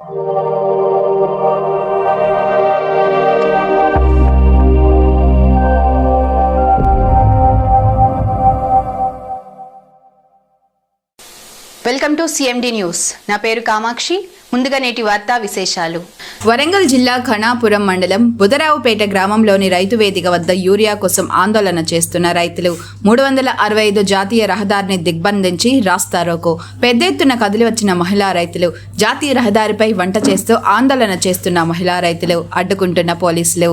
Thank you. Welcome to CMD news. నా పేరు కామాక్షి. ముందుగా నేటి వార్తా విశేషాలు. వరంగల్ జిల్లా ఖణాపురం మండలం బుదరావుపేట గ్రామంలోని రైతు వేదిక వద్ద యూరియా కోసం ఆందోళన చేస్తున్న రైతులు మూడు వందల అరవై ఐదు జాతీయ రహదారిని దిగ్బంధించి రాస్తారోకో పెద్ద ఎత్తున కదిలి వచ్చిన మహిళా రైతులు జాతీయ రహదారిపై వంట చేస్తూ ఆందోళన చేస్తున్న మహిళా రైతులు అడ్డుకుంటున్న పోలీసులు.